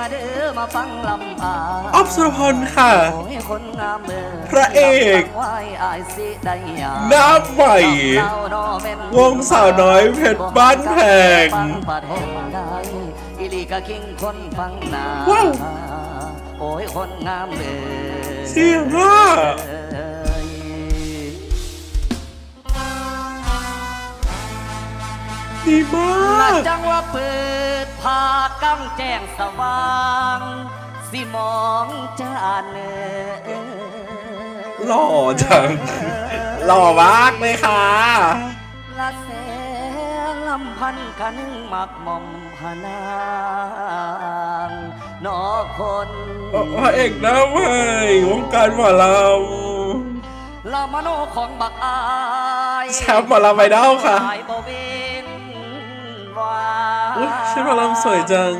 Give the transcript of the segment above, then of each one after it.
มาเด้อมาฟังลำพาออฟสุรพลค่ะ โอ้ยคนงามเด้อพระเอกไหวอายสิได้ยาน้ำใหม่วงสาวน้อยเพชรบ้านแพงฟังปัดแห่งได้อีหลีกะคิงคนฟังนาว้าว โอ้ยคนงามเด้อ เสียงอ่ ดีมาหลักจังว่าเปิดผากำแจ้งสว่าง สิมองจานเนอหล่อจัง หล่อมากเลยค่ะ ละแสงลำพันคันงมักหมอมพนางนอคนพระเอกหน้าใหม่วงการหมอลละมโนของบักอาย แชมป์หมอลำไอดอลค่ะสายบ่เว้นวาำอุ้ย ชื่อหมอลำสวยจัง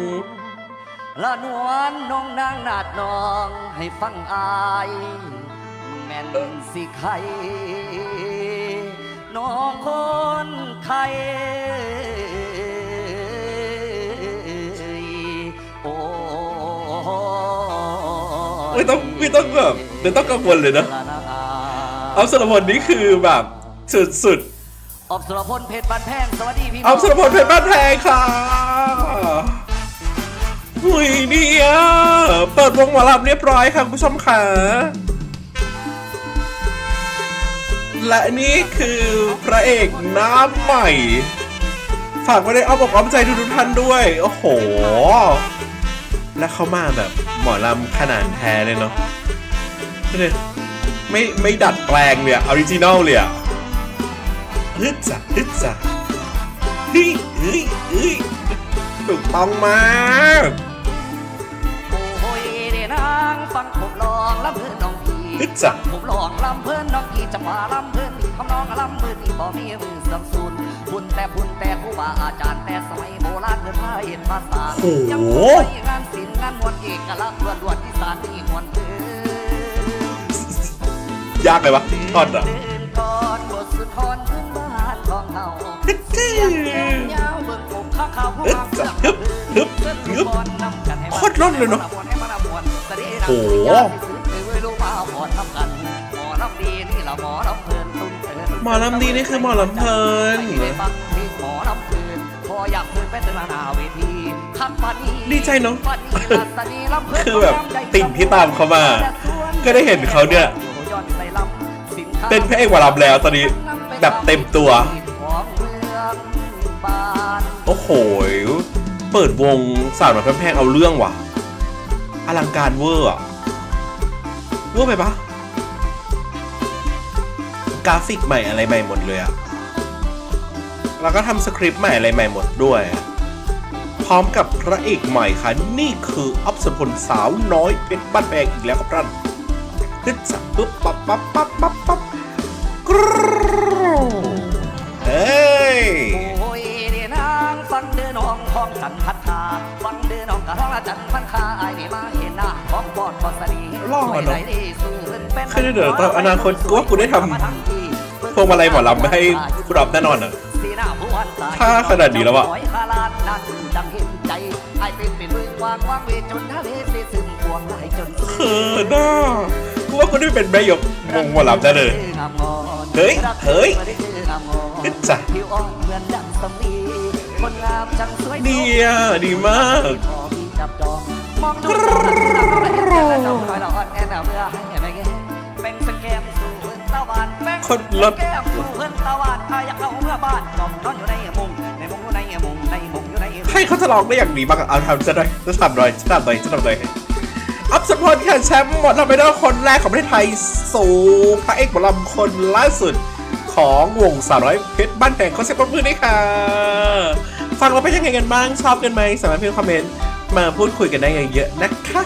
ละนวลน้องนางนาดนองให้ฟังอาย แม่นสิใครน้องคนไทยโอ้ไม่ต้องไม่ต้องแบบไม่ต้องกังวลเลยนะออฟสุรพลนี่คือแบบสุด ออบสุรพลเพชรบันแพงสวัสดีพี่ออฟสุรพลเพชรบ้านแพงค่ะหุยเนี่ยเปิดวงหมอลำเรียบร้อยค่ะคุณผู้ชมค่ะ และนี่คือพระเอกหน้าใหม่ ฝากไว้ในอ้อมอกอ้อมใจทุกๆท่านด้วย โอ้โห และเขามาแบบหมอลำขนาดแท้เลยเนาะดูดิไม่ไม่ดัดแปลงเลยอะออริจินอลเลยอะ ฮึดจ้ะฮึดจ้ะเฮ้ยเฮ้ยเฮ้ยถูกต้องมากโอ้ยเดนางฟังผมลองลำเพื่อนน้องพี่ฮึดจ้ะผมลองลำเพื่อนน้องพี่จะมาลำเพื่อนพี่คำน้องลำเพื่อนพี่บ่มีมือสับสูนบุญแต่บุญแต่ครูบาอาจารย์แต่สมัยโบราณเพื่อนพาเห็นภาษาโอ้โหยังคงใช้งานศิลป์งานมวลเอกลักษณ์ล้วนล้วนๆที่สานที่มวลเพื่อนยากเลยวะทอดอะ ฮึดงามจ้ะฮึบฮึบฮึบโคตรร่อนเลยเนอะโอ้โหหมอลำดีนี่คือหมอลำเพลินดีใจเนอะคือแบบติ่งที่ตามเขามา ก็ได้เห็นเขาเนี่ยเป็นพระเอกหมอลำแล้วตอนนี้แบบเต็มตัว อ้โห เปิดวงสาวหน่อยแพงเอาเรื่องว่ะ อลังการเวอร์อะเวอร์ไปปะกราฟิกใหม่อะไรใหม่หมดเลยอะแล้วก็ทำสคริปต์ใหม่อะไรใหม่หมดด้วย พร้อมกับพระเอกใหม่ค่ะ นี่คืออัพสพลสาวน้อยเพชรบ้านแพงอีกแล้วครับท่านฮึดสับปุ๊บปั๊บปั๊บปั๊บปั๊บปั๊บกรู ล่อเนอะไว้ไหดีสู้เพิ่นเป็นคือเดี๋ยวตอนอนาคตกูว่ากูได้ทำพวงมาลัยหมอลำให้คุณอ๊อฟแน่นอนอะสีหน้าผู้วันตยถ้าขนาดนี้แล้วอะขอยคาลานนั่นดังเห็นใจไอ้ายเป็นเป็นมือวางวางเวทจนทะเลสิซึมพวงไหลจนเขินน่ะกูว่ากูได้เป็นแม่ยกวงหมอลำได้เลยเฮ้ยเฮ้ยฮึดจ้ะผิวอ่อนเหมือนดังสำลีคนงามจังสวยดีอะดีมากพอ มีจับจองมองดูตรงนั้นเราคอยเราอ่อนแอหนาเมื่อให้แม่แกเป็นสแกมสู่เพื่อนตะวันแบ่งคนรถแก้มสู่เพื่อนตะวันถ้าอยากเอาเมื่อบ้านจอมนอนอยู่ในมุงในมุงอยู่ในมุงในมุงอยู่ในมุงให้เขาจะร้องได้อย่างดีมากอะเอาทำจะได้จะทำหน่อยจะทำหน่อยจะทำหน่อยอัพสปอนค่ะแชมป์หมดลำไปด้วยคนแรกของประเทศไทยสู่พระเอกหมอลำคนล่าสุดของวงสาวน้อยเพชรบ้านแพงเขาเสียงปรบมือด้วยค่ะ ฟังเราเป็นยังไงกันบ้าง ชอบกันไหมสามารถพิมพ์คอมเมนต์ มาพูดคุยกันได้เยอะๆนะคะ